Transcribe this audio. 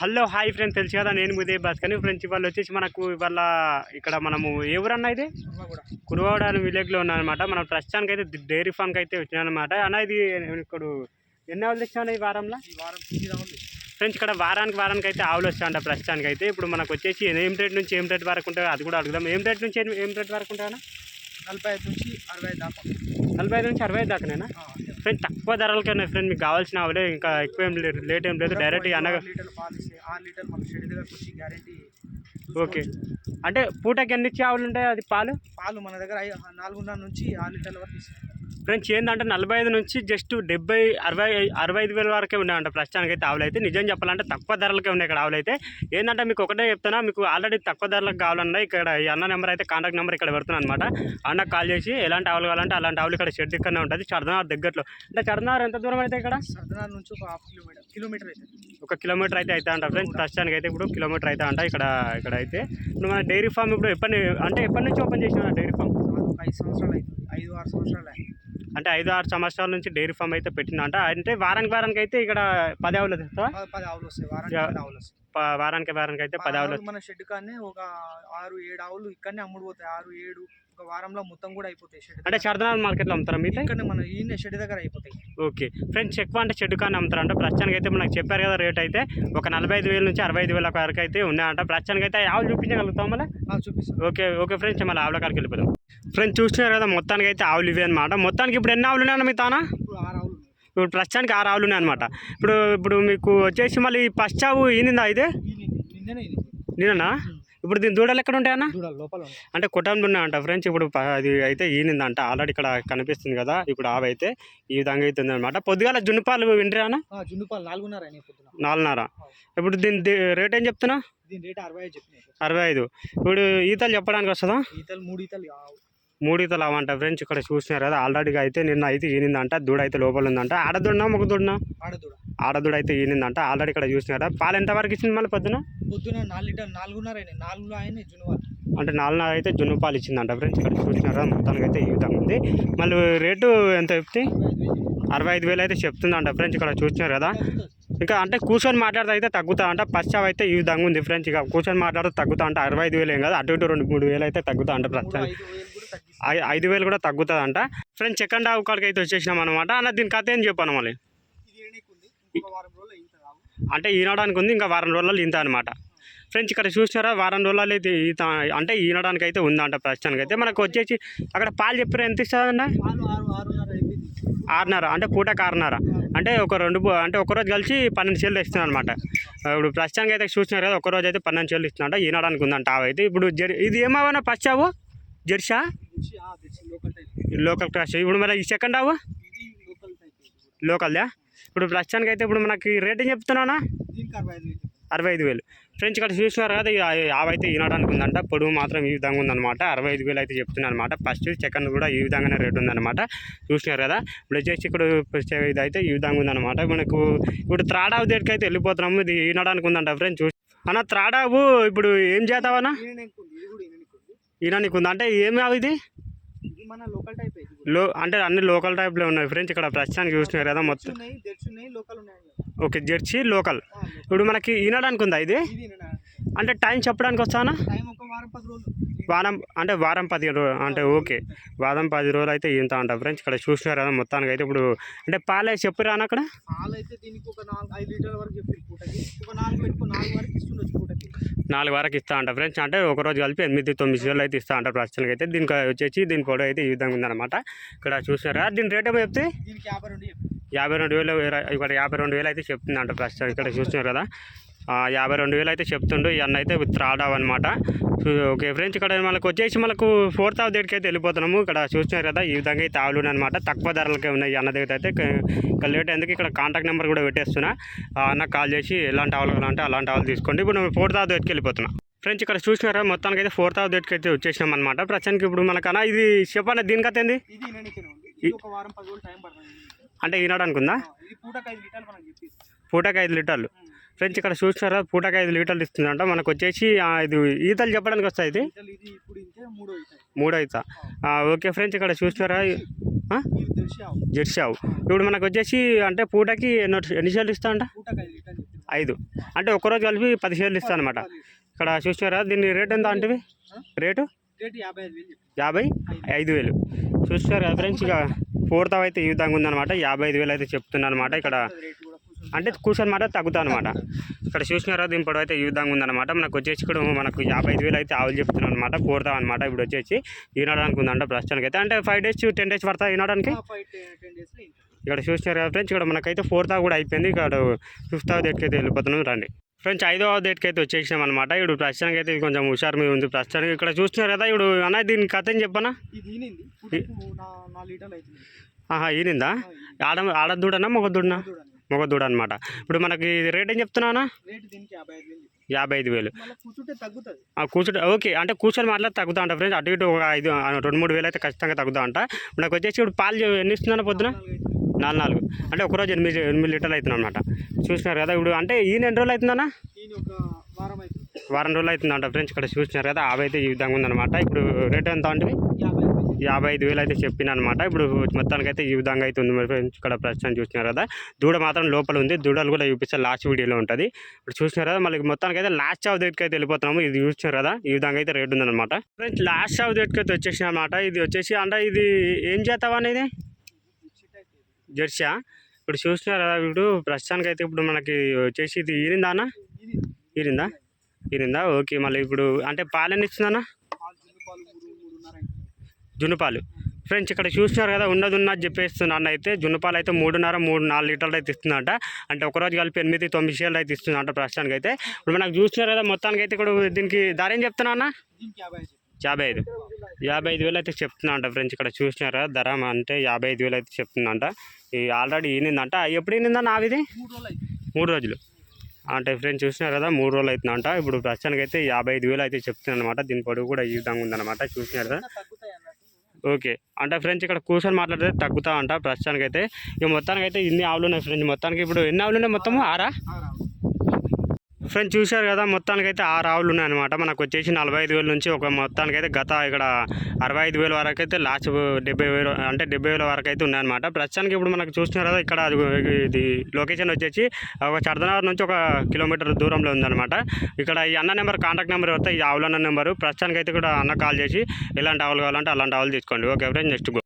Hello hi friends తెలుసు కదా నేను ఉదయ్ భాస్కర్. ఫ్రెండ్స్ ఇవాళ వచ్చేసి మనకు ఇవాళ ఇక్కడ మనము ఎవరన్నా ఇది? కూడా కురువాడ అనే విలేజ్లో ఉన్నానమాట. మనం ప్రస్తుతానికి అయితే డైరీ ఫామ్కి అయితే వచ్చినానమాట. అన్న ఇది ఇక్కడ ఎన్ని ఆవులు తెచ్చాను ఈ వారంలో? ఫ్రెండ్స్ ఇక్కడ వారానికి వారానికి అయితే ఆవులు వస్తాయంట ప్రస్తుతానికి అయితే. ఇప్పుడు మనకు వచ్చేసి ఏం రేట్ నుంచి ఏం రేట్ వరకు ఉంటుందో అది కూడా అడుగుదాం. ఏం రేట్ నుంచి ఏం- ఏం రేట్ వరకు ఉంటాయన్నా నలభై ఐదు నుంచి అరవై ఐదు దాకా. నలభై ఐదు నుంచి అరవై ఐదు దాకానేనా ఫ్రెండ్స్ తక్కువ ధరలకే ఉన్నాయి ఫ్రెండ్ మీకు కావాల్సిన ఆవులే ఇంకా ఎక్కువ ఏం లేదు. లేట్ ఏం లేదు. డైరెక్ట్ అనగా ఓకే అంటే పూటకి ఎన్ని ఇచ్చే ఆవులు ఉంటాయి? అది పాలు? పాలు మన దగ్గర నాలుగున్నర నుంచి ఆరు లీటర్ల వరకు ఫ్రెండ్స్ ఏంటంటే నలభై ఐదు నుంచి జస్ట్ డెబ్బై అరవై అరవై ఐదు వేల వరకే ఉన్నాయంట ప్రస్తుతానికి అయితే ఆవులు అయితే నిజం చెప్పాలంటే తక్కువ ధరలకే ఉన్నాయి ఇక్కడ ఆవులు అయితే ఏంటంటే మీకు ఒకటే చెప్తున్నా మీకు ఆల్రెడీ తక్కువ ధరలకు కావాలన్నా ఇక్కడ ఈ అన్న నెంబర్ అయితే కాంటాక్ట్ నెంబర్ ఇక్కడ పెడుతున్నాను అనమాట అన్నకు కాల్ చేసి ఎలాంటి ఆవులు కావాలంటే అలాంటి ఆవులు ఇక్కడ షెడ్ ఇక్కడనే ఉంటుంది చర్దనార్ దగ్గరలో. అంటే చర్దనార్ ఎంత దూరం అయితే ఇక్కడ? సర్దనార్ నుంచి ఒక హాఫ్ కిలోమీటర్ కిలోమీటర్ అయితే. ఒక కిలోమీటర్ అయితే అవుతా అంట ఫ్రెండ్స్ ప్రస్తుతానికి అయితే ఇప్పుడు కిలోమీటర్ అయితే అంట ఇక్కడ ఇక్కడ అయితే. ఇప్పుడు మన డైరీ ఫామ్ ఇప్పుడు ఎప్పటి అంటే ఎప్పటి నుంచి ఓపెన్ చేసిన డైరీ ఫామ్? ఐదు సంవత్సరాలు అవుతుంది ఐదు ఆరు సంవత్సరాలు. అంటే ఐదు ఆరు సంవత్సరాల నుంచి డైరీ ఫామ్ అయితే పెట్టిందంట అంటే. వారానికి వారానికి అయితే ఇక్కడ పది ఆవులు వారానికి వారానికి వారానికి అయితే పది ఆవులు మన షెడ్ కాడనే ఒక ఆరు ఏడు ఆవులు ఇక్కడనే అమ్ముడు పోతాయి. ఆరు ఏడు ఒక వారంలో మొత్తం కూడా అయిపోతాయి షెడ్ అంటే చర్దనాల్ మార్కెట్లో అమ్ముతారా మీతో ఇక్కడనే మన ఈయన షెడ్ దగ్గర అయిపోతాయి. ఓకే. ఫ్రెండ్స్ ఎక్కువ అంటే చెడు కానీ అమ్ముతారు అంటే. ప్రస్తుతానికి అయితే మనకు చెప్పారు కదా రేట్ అయితే. ఒక నలభై ఐదు వేల నుంచి అరవై ఐదు వేల వరకు అయితే ఉన్నాయంట. ప్రస్తుతానికి అయితే ఆవులు చూపించగలుగుతాం మళ్ళీ? ఆ, చూపిస్తాను ఓకే ఓకే ఫ్రెండ్స్ మళ్ళీ ఆవుల కాడికి వెళ్ళిపోదాం. ఫ్రెండ్స్ చూస్తున్నారు కదా మొత్తానికి అయితే ఆవులు ఇవే అనమాట మొత్తానికి ఇప్పుడు ఎన్ని ఆవులు ఉన్నాయన్న మీ తానా? ఇప్పుడు ప్రస్తుతానికి ఆరు ఆవులు ఉన్నాయి అనమాట ఇప్పుడు ఇప్పుడు మీకు వచ్చేసి మళ్ళీ ఫస్ట్ ఆవు ఈనిందా. నిన్ననే ఇది నేనా ఇప్పుడు దీని దూడలు ఎక్కడ ఉంటాయన్నా లోపల ఉంది. అంటే కుటుంబం ఉన్నాయంట ఫ్రెండ్స్. ఇప్పుడు అది అయితే ఈనిందంట. ఆల్రెడీ ఇక్కడ కనిపిస్తుంది కదా ఇప్పుడు ఆవు అయితే ఈ విధంగా అయితే అనమాట పొద్దుగాల జున్నుపాలు వింటారా ఆ, జున్ను పాలు నాలుగున్నర. నాలుగున్నర ఇప్పుడు దీని రేట్ ఏం చెప్తున్నా? దీని రేట్ అరవై ఐదు చెప్పినాయి అరవై ఐదు. ఇప్పుడు ఈతలు చెప్పడానికి వస్తుందా? ఈతలు మూడు ఈతలు. మూడు ఈతలు అవంట ఫ్రెండ్స్. ఇక్కడ చూసినారు కదా ఆల్రెడీగా అయితే నిన్న అయితే ఈనిందంట. దూడ అయితే లోపల ఉందంట. ఆడదుడినా మగ దూడనా ఆడదూడ. ఆడదూడ అయితే ఈనిందంట. ఆల్రెడీ ఇక్కడ చూసినారా పాలు ఎంత వరకు ఇచ్చింది మళ్ళీ పొద్దున? పొద్దున నాలుగు లీటర్ నాలుగున్నర అయినాయి. నాలుగులో అయినాయి వాళ్ళు అంటే నాలుగున్నర అయితే జున్ను పాలు ఇచ్చిందంట ఫ్రెండ్స్. ఇక్కడ చూసినారా? మొత్తానికి అయితే ఈ విధంగా ఉంది. మళ్ళీ రేటు ఎంత చెప్తే? అరవై ఐదు వేలు అయితే చెప్తుందంట ఫ్రెండ్స్. ఇక్కడ చూసినారు కదా. ఇంకా అంటే కూర్చొని మాట్లాడితే అయితే తగ్గుతా అంట పశ్చావ్ అయితే ఈ విధంగా ఉంది ఫ్రెండ్స్. ఇక కూర్చొని మాట్లాడితే తగ్గుతా అంటే అరవై ఐదు వేలు ఏం కాదు. అటు ఇటు రెండు మూడు వేలు అయితే తగ్గుతా అంట మూడు ప్రస్తుతం ఐదు వేలు కూడా తగ్గిస్తాం ఐ- ఐదు వేలు కూడా తగ్గుతుంది అంట ఫ్రెండ్స్ సెకండ్ హాఫ్ కాడికి అయితే వచ్చేసినాం అనమాట అన్న దీని కథ ఏం చెప్పాను మళ్ళీ? అంటే ఈనడానికి ఉంది ఇంకా వారం రోజుల్లో ఇంత అనమాట ఫ్రెండ్స్ ఇక్కడ చూసినారా వారం రోజులు అయితే ఈత అంటే ఈనడానికి అయితే ఉందంట ప్రస్తుతానికి అయితే మనకు వచ్చేసి అక్కడ పాలు చెప్పారు ఎంత ఆరు ఆరున్నర అంటే పూటకు ఆరున్నర. అంటే ఒక రెండు అంటే ఒక రోజు కలిసి పన్నెండు చేలు ఇస్తున్నాను అనమాట ఇప్పుడు ప్రస్తుతానికి అయితే చూసినారు కదా ఒక రోజు అయితే పన్నెండు చేలు ఇస్తున్నా ఈనడానికి ఉందంట అయితే. ఇప్పుడు జెర్ ఇది ఏమవనా ఫస్ట్ ఆవు? జెర్సా? Local crash. ఇప్పుడు మరి ఈ సెకండ్ కూడా. లోకల్దా? ఇప్పుడు ప్రస్తుతానికి అయితే ఇప్పుడు మనకి రేట్ ఏం చెప్తున్నానా అరవై ఐదు వేలు. ఫ్రెండ్స్ ఇక్కడ చూసినారు కదా ఆవు అయితే ఈనడానికి ఉందంట. పొడుగు మాత్రం ఈ విధంగా ఉందన్నమాట. అరవై ఐదు వేలు అయితే చెప్తున్నాను అనమాట ఫస్ట్ సెకండ్ కూడా ఈ విధంగానే రేట్ ఉందన్నమాట. చూసినారు కదా? ఇప్పుడు వచ్చేసి ఇక్కడ ఇది అయితే ఈ విధంగా ఉందన్నమాట. మనకు ఇప్పుడు త్రాడావు దగ్గరికి అయితే వెళ్ళిపోతున్నాము ఇది ఈనడానికి ఉందంట ఫ్రెండ్స్. చూసి అన్న త్రాడావు ఇప్పుడు ఏం చేద్దామన్నా ఈయనకి ఉంది ఇది కూడా ఈయనకి ఉంది. ఈనానికి ఉంది? అంటే ఏమి ఆవు ఇది? మన లోకల్ టైప్. లో అంటే అన్ని లోకల్ టైప్లో ఉన్నాయి ఫ్రెండ్స్. ఇక్కడ ప్రస్తుతానికి చూసినారు కదా మొత్తం. Okay Jersey local. ఇప్పుడు మనకి ఈనడానికి ఉందా ఇది అంటే టైం చెప్పడానికి వస్తానా వారం అంటే వారం పది రోజులు అంటే ఓకే. వారం పది రోజులు అయితే ఇంత అంట ఫ్రెండ్స్. ఇక్కడ చూసినారు కదా మొత్తానికి అయితే ఇప్పుడు అంటే పాలే చెప్పిరా అన్న అక్కడ? నాలుగు వరకు ఇస్తా అంట ఫ్రెండ్స్. అంటే ఒక రోజు కలిపి ఎనిమిది తొమ్మిది రోజులు అయితే ఇస్తా అంట ప్రస్తుతానికి అయితే. దీనికి వచ్చేసి దీని పొడవు అయితే ఈ విధంగా ఉందన్నమాట. ఇక్కడ చూసినారా దీని రేట్ ఏమో చెప్తే? యాభై రెండు వేలు ఇక్కడ యాభై రెండు వేలు అయితే చెప్తుందంట ప్రస్తుతం ఇక్కడ చూస్తున్నారు కదా. యాభై రెండు వేలు అయితే చెప్తుండు. ఈ అన్న అయితే విత్ రాడావ్ అనమాట ఓకే ఫ్రెండ్స్ ఇక్కడ మనకు వచ్చేసి మనకు ఫోర్త్ ఆఫ్ దగ్గరికి అయితే వెళ్ళిపోతున్నాము. ఇక్కడ చూస్తున్నారు కదా ఈ విధంగా అయితే ఆవులు అనమాట తక్కువ ధరలకే ఉన్నాయి అన్న దగ్గర అయితే. ఇక- ఇక లేట్ ఎందుకు ఇక్కడ కాంటాక్ట్ నెంబర్ కూడా పెట్టేస్తున్నా. అన్న కాల్ చేసి ఎలాంటి ఆవులు కావాలంటే అలాంటి ఆవులు తీసుకోండి. ఇప్పుడు మేము ఫోర్త్ ఆఫ్ దగ్గరికి వెళ్ళిపోతున్నాం. ఫ్రెండ్స్ ఇక్కడ చూసినారా మొత్తానికి అయితే ఫోర్త్ ఆఫ్ దగ్గరికి అయితే వచ్చేసినాం అనమాట ప్రస్తుతానికి ఇప్పుడు మనకన్నా ఇది చెప్పండి దీనికైతే ఏంది? అంటే ఆ, ఇది పూటకి ఐదు లీటర్లు ఫ్రెండ్స్ ఇక్కడ చూసినారా పూటకి ఐదు లీటర్లు ఇస్తుందంట. మనకు వచ్చేసి ఇది ఈతలు చెప్పడానికి వస్తాయి ఇది? మూడో ఈత ఓకే ఫ్రెండ్స్ ఇక్కడ చూసినారా ఆవు జెర్సీ ఆవు ఇప్పుడు మనకు వచ్చేసి అంటే పూటకి ఎన్ని షేర్లు ఇస్తా అంట ఐదు. అంటే ఒక్కరోజు కలిపి పది షేర్లు ఇస్తాను అనమాట ఇక్కడ చూసినారా దీని రేట్ ఎంత అంటే రేటు? యాభై? ఐదు వేలు. చూసినారా ఫ్రెండ్స్? ఇక ఫోర్త్ అయితే ఈ విధంగా ఉందన్నమాట. యాభై ఐదు వేలు అయితే చెప్తున్నా అనమాట ఇక్కడ అంటే కూర్చొని మాట తగ్గుతా అనమాట ఇక్కడ చూసినారా దీని పొడవు అయితే ఈ విధంగా ఉందన్నమాట. మనకు వచ్చేసి ఇక్కడ మనకు యాభై ఐదు వేలు అయితే ఆవులు చెప్తున్నాను అనమాట ఫోర్తా అనమాట ఇప్పుడు వచ్చేసి ఈనడానికి ఉందంట ప్రస్తుతానికి అయితే. అంటే ఫైవ్ డేస్ టెన్ డేస్ పడతా ఈనడానికి? ఇక్కడ చూసినారు ఫ్రెండ్స్ ఇక్కడ మనకైతే ఫోర్త్ కూడా అయిపోయింది. ఇక్కడ ఫిఫ్త్ డేట్కి అయితే వెళ్ళిపోతున్నాం. రండి. ఫ్రెండ్స్ ఐదవ డేట్కి అయితే వచ్చేసినాం అనమాట ఇప్పుడు ప్రస్తుతానికి అయితే ఇది కొంచెం హుషారు మీద ఉంది. ప్రస్తుతానికి ఇక్కడ చూస్తున్నారు కదా ఇప్పుడు అన్న దీని కథ ఏం చెప్పనా? ఇది ఈనింది. పుట్టుకు నా నా లీటర్లు అవుతుంది చూడండి మొగదూడ అనమాట ఇప్పుడు మనకి రేట్ ఏం చెప్తున్నానా యాభై ఐదు వేలు కూర్చుంటే తగ్గుతుంది. ఆ కూర్చో ఓకే అంటే కూర్చొని మాట్లాడి తగ్గుతా అంట ఫ్రెండ్స్. అటు ఇటు ఒక ఐదు రెండు మూడు వేలు అయితే ఖచ్చితంగా తగ్గుతా అంట. నాకు వచ్చేసి ఇప్పుడు పాలు ఎన్ని ఇస్తున్నాను పొద్దున? నాలుగు నాలుగు అంటే ఒకరోజు ఎనిమిది ఎనిమిది లీటర్లు అవుతుంది అనమాట చూసినారు కదా ఇప్పుడు అంటే ఈయన ఎన్ని రోజులు అవుతుందన్నా వారం రోజులు అవుతుందంట ఫ్రెండ్స్ ఇక్కడ చూసినారు కదా. అయితే ఈ విధంగా ఉందన్నమాట. ఇప్పుడు రేట్ ఎంత అంటే యాభై ఐదు వేలు అయితే చెప్పిన అనమాట ఇప్పుడు మొత్తానికి అయితే ఈ విధంగా అయితే ఉంది మరి ఫ్రెండ్స్. ఇక్కడ ప్రస్తుతం చూసినారు కదా. దూడ మాత్రం లోపల ఉంది. దూడలు కూడా చూపిస్తే లాస్ట్ వీడియోలో ఉంటుంది. ఇప్పుడు చూసినారు కదా మళ్ళీ మొత్తానికి అయితే లాస్ట్ ఆఫ్ దగ్గరికి అయితే వెళ్ళిపోతున్నాము. ఇది చూసినారు కదా ఈ విధంగా అయితే రేట్ ఉందన్నమాట. ఫ్రెండ్స్ లాస్ట్ ఆఫ్ దగ్గరికి అయితే వచ్చేసిన అనమాట ఇది వచ్చేసి అంటే ఇది ఏం చేస్తావా అనేది జెర్సీయా? ఇప్పుడు చూసినారు కదా ఇప్పుడు ప్రస్తుతానికి అయితే ఇప్పుడు మనకి వచ్చేసి ఇది ఈరిందా అన్న? ఈరిందా? ఈరిందా? ఓకే మళ్ళీ ఇప్పుడు అంటే పాలెన్ని ఇస్తుందన్నా పాలు జున్ను పాలు మూడు మూడున్నర అవుతుంది. జునుపాలు. ఫ్రెండ్స్ ఇక్కడ చూసినారు కదా ఉన్నది ఉన్నది చెప్పేస్తున్నాను అయితే జున్నుపాలు అయితే మూడున్నర మూడు నాలుగు లీటర్లు అయితే ఇస్తుందంట. అంటే ఒకరోజు కలిపి ఎనిమిది తొమ్మిది షేర్లు అయితే ఇస్తుందంట ప్రస్తుతానికి అయితే ఇప్పుడు మనకు చూసినారు కదా మొత్తానికి అయితే ఇక్కడ దీనికి ధర ఏం చెప్తున్నా అన్న? యాభై ఐదు. యాభై ఐదు వేలు అయితే చెప్తున్నా అంట ఫ్రెండ్స్ ఇక్కడ చూసినారు కదా ధర అంటే యాభై ఐదు వేలు అయితే చెప్తుందంట ఈ ఆల్రెడీ ఈనిందంట. ఎప్పుడు ఈనిందా నావిది మూడు రోజులు. అంటే ఫ్రెండ్స్ చూసినారు కదా మూడు రోజులు అవుతుందంట. ఇప్పుడు ప్రస్తుతానికి అయితే యాభై ఐదు వేలు అయితే చెప్తున్నాను అనమాట దీని పొడవు కూడా ఈ విధంగా ఉందన్నమాట. చూసినారు కదా. ఓకే. అంటే ఫ్రెండ్స్ ఇక్కడ కూర్చొని మాట్లాడితే తగ్గుతా అంట ప్రస్తుతానికైతే. ఇక మొత్తానికి అయితే ఇన్ని ఆవులు ఉన్నాయి ఫ్రెండ్స్. మొత్తానికి ఇప్పుడు ఎన్ని ఆవులు ఉన్నాయి మొత్తము? ఆరా. ఫ్రెండ్స్ చూశారు కదా మొత్తానికి అయితే ఆరు ఆవులు ఉన్నాయన్నమాట. మనకు వచ్చేసి నలభై ఐదు వేల నుంచి ఒక మొత్తానికి అయితే గత ఇక్కడ అరవై ఐదు వేల వరకు అయితే లాస్ట్ డెబ్బై వేలు అంటే డెబ్బై వేల వరకు అయితే ఉన్నాయన్నమాట. ప్రస్తుతానికి ఇప్పుడు మనకు చూస్తున్నారు కదా ఇక్కడ అది ఇది లొకేషన్ వచ్చేసి ఒక చర్దనగర్ నుంచి ఒక కిలోమీటర్ దూరంలో ఉందన్నమాట. ఇక్కడ ఈ అన్న నెంబర్ కాంటాక్ట్ నెంబర్ వస్తే ఈ ఆవులన్న నెంబరు. ప్రస్తుతానికి అయితే కూడా అన్న కాల్ చేసి ఎలాంటి ఆవులు కావాలంటే అలాంటి ఆవులు తీసుకోండి. Okay friends next